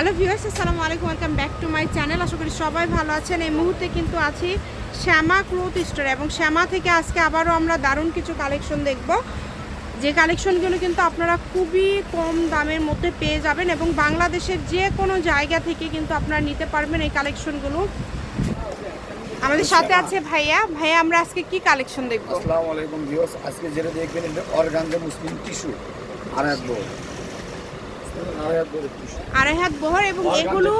Hello viewers, আসসালামু আলাইকুম, welcome back to my channel. আশা করি সবাই ভালো আছেন। এই মুহূর্তে কিন্তু আছি শ্যামা ক্লোথ স্টোর এবং শ্যামা থেকে আজকে আবারও আমরা দারুণ কিছু কালেকশন দেখব। যে কালেকশনগুলো কিন্তু আপনারা খুবই কম দামের মধ্যে পেয়ে যাবেন এবং বাংলাদেশের যে কোনো জায়গা থেকে কিন্তু আপনারা নিতে পারবেন এই কালেকশনগুলো। আমাদের সাথে আছে ভাইয়া। ভাইয়া, আমরা আজকে কি কালেকশন দেখব? আসসালামু আলাইকুম ভিউয়ার্স, আজকে যেটা দেখবেন এটা অর্গানজা মুসলিম টিস্যু। আড়াই বড় আড়াই হাত বহর এবং এগুলো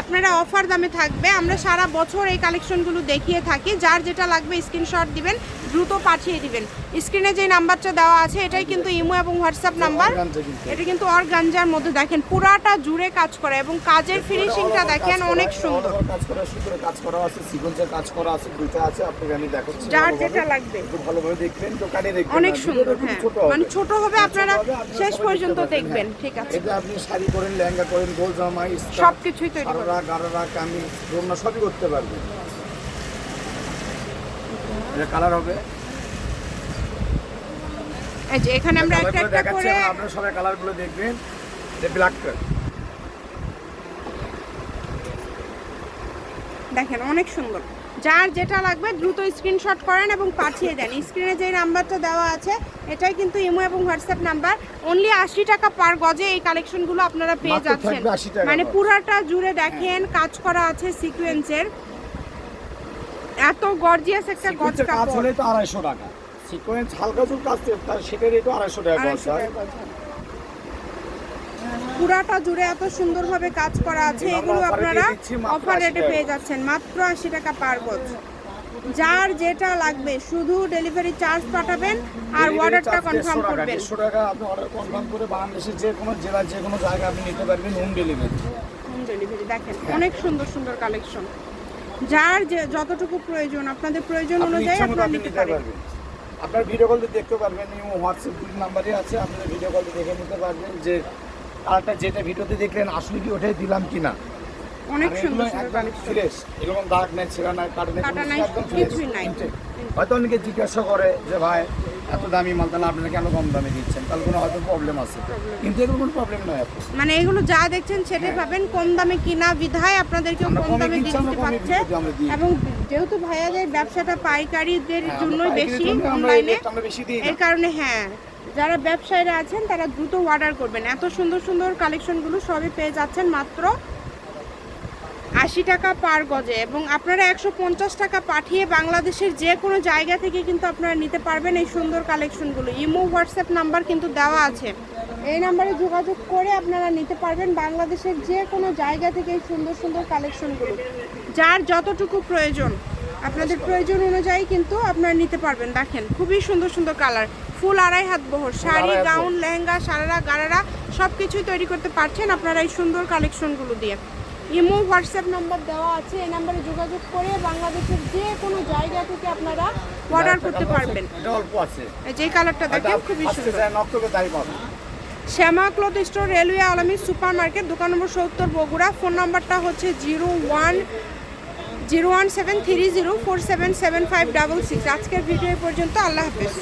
আপনারা অফার দামে থাকবে। আমরা সারা বছর এই কালেকশনগুলো দেখিয়ে থাকি। যার যেটা লাগবে স্ক্রিনশট দিবেন দ্রুত পাঠিয়ে দিবেন। স্ক্রিনে যে নাম্বারটা দেওয়া আছে এটাই কিন্তু ইমো এবং হোয়াটসঅ্যাপ নাম্বার। কিন্তু। এটা কিন্তু অর্গানজার মধ্যে। দেখেন পুরাটা জুড়ে কাজ করে এবং কাজের ফিনিশিংটা দেখেন অনেক সুন্দর। কাজ করা সুন্দর কাজ করা আছে সিকোয়েন্সের কাজ করা আছে আছে আপনাকে আমি দেখাচ্ছি যার যেটা লাগবে। একটু ভালোভাবে দেখবেন কাটে দেখবেন অনেক সুন্দর হ্যাঁ। মানে ছোট হবে আপনারা ছোট হবে, আপনারা শেষ পর্যন্ত দেখবেন হ্যাঁ। ঠিক আছে। আপনি শাড়ি করেন লেহেঙ্গা করেন গোল জামা সবকিছুই তৈরি করবেন। সারারা গারারা কামিজ রোমনা সবই করতে পারবেন। এটা কালার হবে? এখানে আমরা একটা একটা করে আপনারা সবাই কালারগুলো দেখবেন। এটা ব্ল্যাক কালার দেখেন অনেক সুন্দর। যার যেটা লাগবে দ্রুত স্ক্রিনশট করেন এবং পাঠিয়ে দেন। স্ক্রিনে যে নাম্বারটা দেওয়া আছে এটাই কিন্তু ইমো এবং হোয়াটসঅ্যাপ নাম্বার অনলি আশি টাকা পার গজে এই কালেকশনগুলো আপনারা পেয়ে যাচ্ছেন থাকবে 80 টাকা মানে। পুরাটা জুড়ে দেখেন কাজ করা আছে সিকোয়েন্সের এত গর্জিয়াস একটা গজ কাপড় তো আড়াইশো টাকা। সিকোয়েন্স হালকা চুল কাজ সেটার রেটও আড়াইশো টাকা গজ আড়াইশো হয় টাকা গজ, হ্যাঁ। পুরাটা জুড়ে এত সুন্দরভাবে কাজ করা আছে এগুলো আপনারা অফার রেটে পেয়ে যাচ্ছেন মাত্র আশি টাকা পার গজ যার যেটা লাগবে শুধু ডেলিভারি চার্জ পাঠাবেন আর অর্ডারটা কনফার্ম 150 করবেন। 150 টাকা আপনি অর্ডার কনফার্ম করে বাংলাদেশের যে কোনো জেলার যে কোনো জায়গা আপনি নিতে পারবেন হোম ডেলিভারি হোম ডেলিভারি দেখেন। অনেক সুন্দর সুন্দর কালেকশন যার যে যতটুকু প্রয়োজন আপনাদের প্রয়োজন অনুযায়ী আপনারা নিতে পারবেন। আপনার ভিডিও কল দেখতে পারবেন হোয়াটসঅ্যাপ দুই নাম্বারই আছে আপনারা ভিডিও কল দেখে নিতে পারবেন যে কালারটা যেটা ভিডিওতে দেখলেন আসলে কি ওটাই দিলাম কিনা? অনেক সুন্দর এগুলো সুন্দর একদম ফ্রেশ এরকম দাগ নাই ছেঁড়া নাই কাটা নাই একদম কিছুই। হয়তো অনেকে জিজ্ঞাসা করে যে ভাই এত দামি মাল তাহলে আপনারা কেন কম দামে দিচ্ছেন? তাহলে কোনো হয়তো প্রবলেম আছে। কিন্তু এগুলো কোনো প্রবলেম নয় আপু মানে এগুলো যা দেখছেন সেটাই হ্যাঁ। পাবেন। কম দামে কিনা বিধায় আপনাদেরকেও কম দামে দিতে পারছে। এবং যেহেতু ভাইয়াদের ব্যবসাটা পাইকারিদের হ্যাঁ, জন্যই বেশি অনলাইনে না। এর কারণে হ্যাঁ। যারা ব্যবসায়ীরা আছেন, তারা দ্রুত অর্ডার করবেন। এত সুন্দর সুন্দর কালেকশনগুলো সবই পেয়ে যাচ্ছেন মাত্র আশি টাকা পার গজে। এবং আপনারা একশো পঞ্চাশ টাকা পাঠিয়ে বাংলাদেশের যে কোনো জায়গা থেকে কিন্তু আপনারা নিতে পারবেন এই সুন্দর কালেকশনগুলো ইমো, হোয়াটসঅ্যাপ নাম্বার কিন্তু দেওয়া আছে। এই নাম্বারে যোগাযোগ করে আপনারা নিতে পারবেন বাংলাদেশের যে কোনো জায়গা থেকে এই সুন্দর সুন্দর কালেকশনগুলো যার যতটুকু প্রয়োজন, আপনাদের প্রয়োজন অনুযায়ী কিন্তু আপনারা নিতে পারবেন। দেখেন, খুবই সুন্দর সুন্দর কালার ফুল আড়াই হাত বহর শাড়ি গাউন লেহেঙ্গা সারারা গারারা সব কিছুই তৈরি করতে পারছেন আপনারা এই সুন্দর কালেকশনগুলো দিয়ে। ইমো হোয়াটসঅ্যাপ নাম্বার দেওয়া আছে এই নাম্বারে যোগাযোগ করে বাংলাদেশের যে কোনো জায়গা থেকে আপনারা অর্ডার করতে পারবেন। এটা অল্প আছে। যে কালারটা দেখেন খুবই সুন্দর। Shyama cloth store railway Alami super market দোকান নম্বর সত্তর বগুড়া। ফোন নাম্বারটা হচ্ছে zero one zero one seven three zero four seven seven five double six. আজকের ভিডিও পর্যন্ত আল্লাহ হাফেজ।